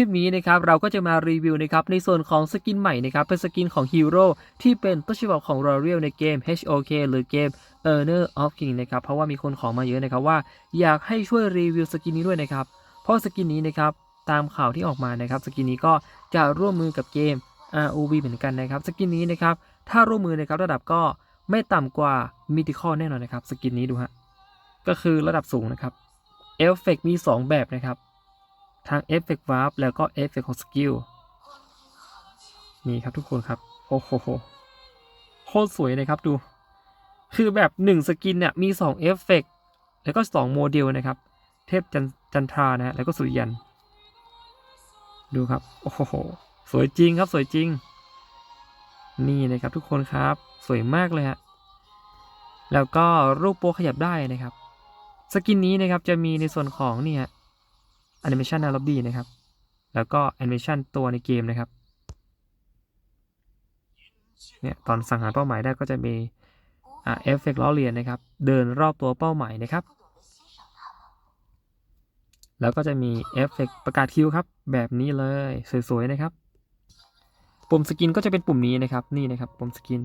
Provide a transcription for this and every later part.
คลิปนี้นะครับเราก็จะมารีวิวนะครับในส่วนของสกินใหม่นะครับเป็นสกินของฮีโร่ที่เป็นต้นฉบับของ r o r i a l ในเกม HOK หรือเกม Earner of King นะครับเพราะว่ามีคนขอมาเยอะนะครับว่าอยากให้ช่วยรีวิวสกินนี้ด้วยนะครับเพราะสกินนี้นะครับตามข่าวที่ออกมานะครับสกินนี้ก็จะร่วมมือกับเกม ROV เหมือนกันนะครับสกินนี้นะครับถ้าร่วมมือนะครับระดับก็ไม่ต่ำกว่ามิติคอแน่นอนนะครับสกินนี้ดูฮะก็คือระดับสูงนะครับเอฟเฟกมี 2 แบบนะครับ ทั้งเอฟเฟกต์วาร์ปแล้วก็เอฟเฟกต์ของสกิลนี่ครับทุกคนครับ โอ้โหโหโคตรสวยเลยครับดู คือแบบ 1 สกินเนี่ยมี2เอฟเฟกต์แล้วก็ 2 โมเดลนะครับ เทพจันจันทรานะฮะแล้วก็สุริยัน ดูครับ โอ้โห สวยจริงครับสวยจริง นี่นะครับทุกคนครับ สวยมากเลยฮะแล้วก็รูปโปรขยับได้นะครับ สกินนี้นะครับจะมีในส่วนของนี่ฮะ แอนิเมชันในล็อบบี้นะครับ แล้วก็แอนิเมชันตัวในเกมนะครับ เนี่ยตอนสังหารเป้าหมายได้ก็จะมีเอฟเฟกต์ล้อเลียนนะครับ เดินรอบตัวเป้าหมายนะครับ แล้วก็จะมีเอฟเฟกต์ประกาศคิวครับ แบบนี้เลยสวยๆนะครับ ปุ่มสกินก็จะเป็นปุ่มนี้นะครับ นี่นะครับปุ่มสกิน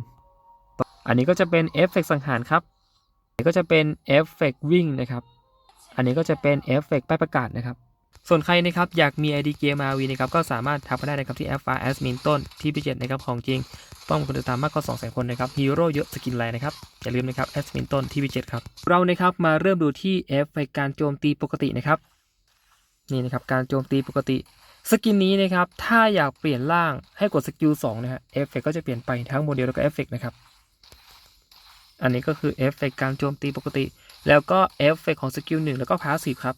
อันนี้ก็จะเป็นเอฟเฟกต์สังหารครับอันนี้ก็จะเป็นเอฟเฟกต์วิ่งนะครับ อันนี้ก็จะเป็นเอฟเฟกต์ป้ายประกาศนะครับ ส่วนใครนะครับอยากมี ID เกม RV นะครับก็สามารถทักมาได้นะครับที่แอปฟ้าแอสมินต้นที่พิเศษนะครับของจริงต้องคนติดตามมากกว่า2 0 0 0 0คนนะครับฮีโร่เยอะสกินแรงนะครับอย่าลืมนะครับแอสมินต้นที่พิเศษครับเรานะครับมาเริ่มดูที่เอฟเฟกการโจมตีปกตินะครับนี่นะครับการโจมตีปกติสกินนี้นะครับถ้าอยากเปลี่ยนร่างให้กดสกิล2นะฮะเอฟเฟกก็จะเปลี่ยนไปทั้งโมเดลแล้วก็เอฟเฟกนะครับอันนี้ก็คือเอฟเฟกการโจมตีปกติ แล้วก็เอฟเฟกของสกิล1แล้วก็พาสซีฟครับ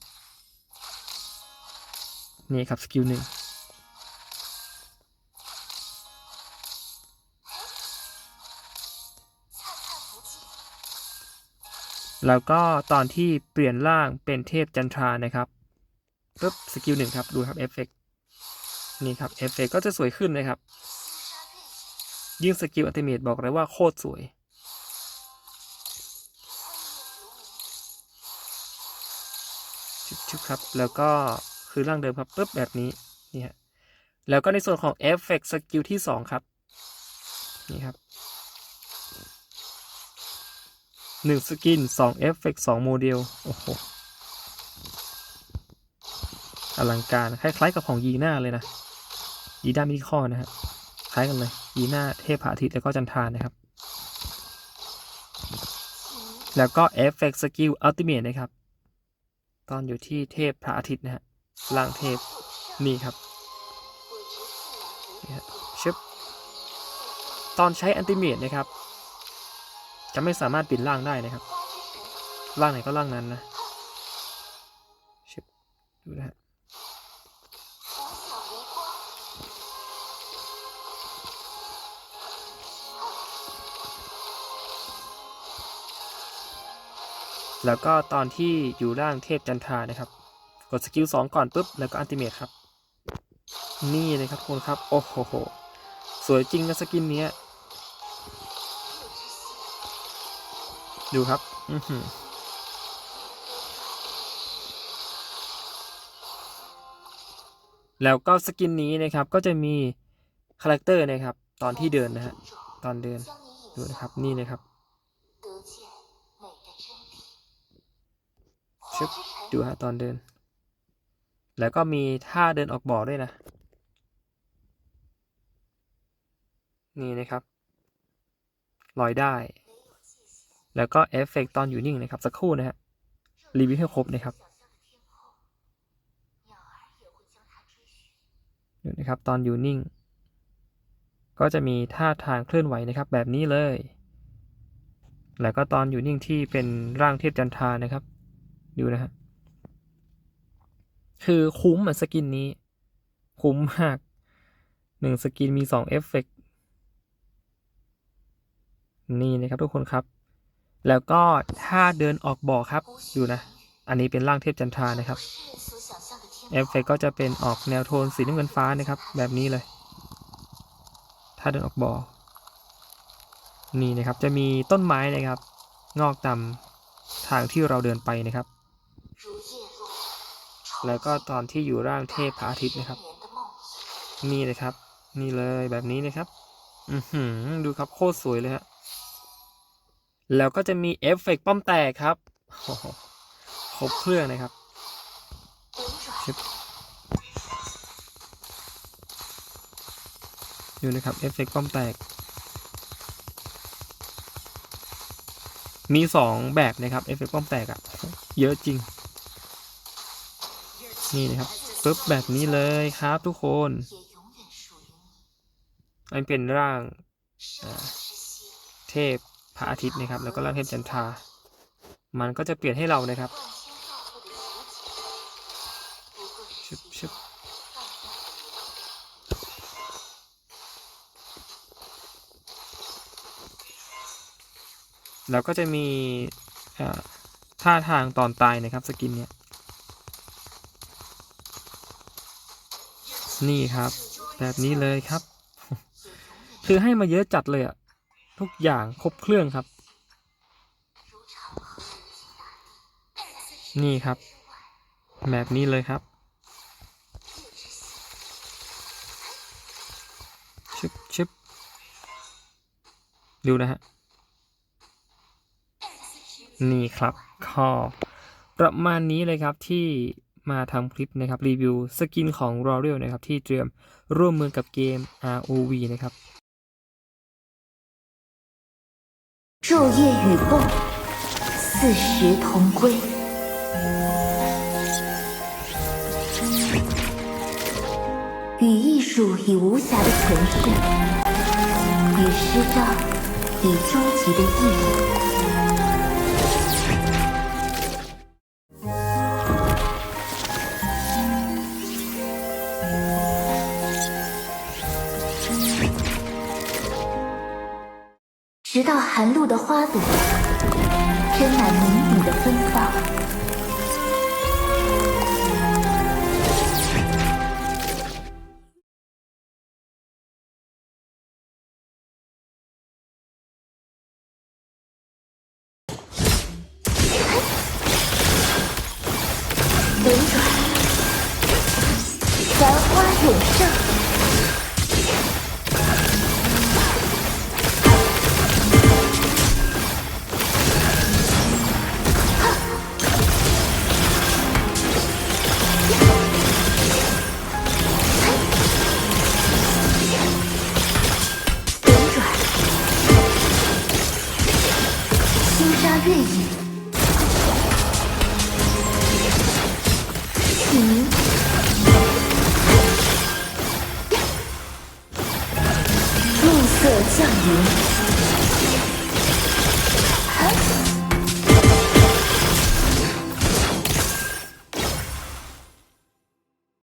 นี่ครับสกิลหนึ่งแล้วก็ตอนที่เปลี่ยนร่างเป็นเทพจันทรานะครับปุ๊บสกิลหนึ่งครับดูครับเอฟเฟกนี่ครับเอฟเฟกก็จะสวยขึ้นนะครับยิ่งสกิลอัลติเมทบอกเลยว่าโคตรสวย ชุบๆครับ แล้วก็ คือร่างเดิมครับปุ๊บแบบนี้นี่ฮะแล้วก็ในส่วนของเอฟเฟกสกิลที่สองครับ นี่ครับหนึ่งสกินสองเอฟเฟกสองโมเดล โอ้โห อลังการ คล้ายๆกับของยีน่าเลยนะ ยีน่ามินิคอนะฮะ คล้ายกันเลย ยีน่าเทพพระอาทิตย์แล้วก็จันทานนะครับ แล้วก็เอฟเฟกสกิลอัลติเมทนะครับ ตอนอยู่ที่เทพพระอาทิตย์นะฮะ ล่างเทพนี่ครับนี่ฮะชึบตอนใช้อันติเมตนะครับ จะไม่สามารถปิดล่างได้นะครับ ล่างไหนก็ล่างนั้นนะชึบดูนะฮะแล้วก็ตอนที่อยู่ล่างเทพจันทรานะครับ กดสกิลสองก่อนปุ๊บแล้วก็อันติเมทครับ นี่เลยครับทุกครับโอ้โหโหสวยจริงนะสกินเนี้ยดูครับ อือหือแล้วก็สกินนี้นะครับก็จะมีคาแรคเตอร์นะครับ ตอนที่เดินนะฮะตอนเดินดูนะครับนี่นะครับชึบดูฮะตอนเดิน แล้วก็มีท่าเดินออกบ่อด้วยนะ นี่นะครับ ลอยได้ แล้วก็เอฟเฟกต์ตอนอยู่นิ่งนะครับ สักครู่นะฮะ รีวิวให้ครบนะครับดูนะครับตอนอยู่นิ่ง ก็จะมีท่าทางเคลื่อนไหวนะครับ แบบนี้เลย แล้วก็ตอนอยู่นิ่งที่เป็นร่างเทพจันทานะครับ ดูนะฮะ คือคุ้มเหมือนสกินนี้ คุ้มมากหนึ่งสกินมีสองเอฟเฟกต์นี่นะครับทุกคนครับ แล้วก็ถ้าเดินออกบ่อครับดูนะ อันนี้เป็นร่างเทพจันทรานะครับเอฟเฟกต์ก็จะเป็นออกแนวโทนสีน้ำเงินฟ้านะครับ แบบนี้เลย ถ้าเดินออกบ่อ นี่นะครับจะมีต้นไม้นะครับ งอกตามทางที่เราเดินไปนะครับ แล้วก็ตอนที่อยู่ร่างเทพพระอาทิตย์นะครับ นี่เลยครับ นี่เลยแบบนี้นะครับอือหือดูครับโคตรสวยเลยฮะแล้วก็จะมีเอฟเฟกต์ป้อมแตกครับโหครบเครื่องนะครับชึบดูนะครับเอฟเฟกต์ป้อมแตก มีสองแบบนะครับเอฟเฟกต์ป้อมแตกอะเยอะจริง นี่นะครับปึ๊บแบบนี้เลยครับทุกคนมันเป็นร่างเทพพระอาทิตย์นะครับ แล้วก็ร่างเทพจันทรามันก็จะเปลี่ยนให้เรานะครับชึบชึบแล้วก็จะมีท่าทางตอนตายนะครับสกินเนี่ย นี่ครับ แบบนี้เลยครับ คือให้มาเยอะจัดเลยอะทุกอย่างครบเครื่องครับ นี่ครับ แบบนี้เลยครับชึบชึบดูนะฮะ นี่ครับข้อประมาณนี้เลยครับที่ มาทำคลิปนะครับ รีวิวสกินของ r o r e a l นะครับ ที่เตรียมร่วมมือกับเกม ROV นะครับ 昼夜与共，四时同归。与艺术以无暇的存世，与诗章以终极的意义。 直到寒露的花朵斟满明顶的芬芳。轮转，繁花永盛。Thank you.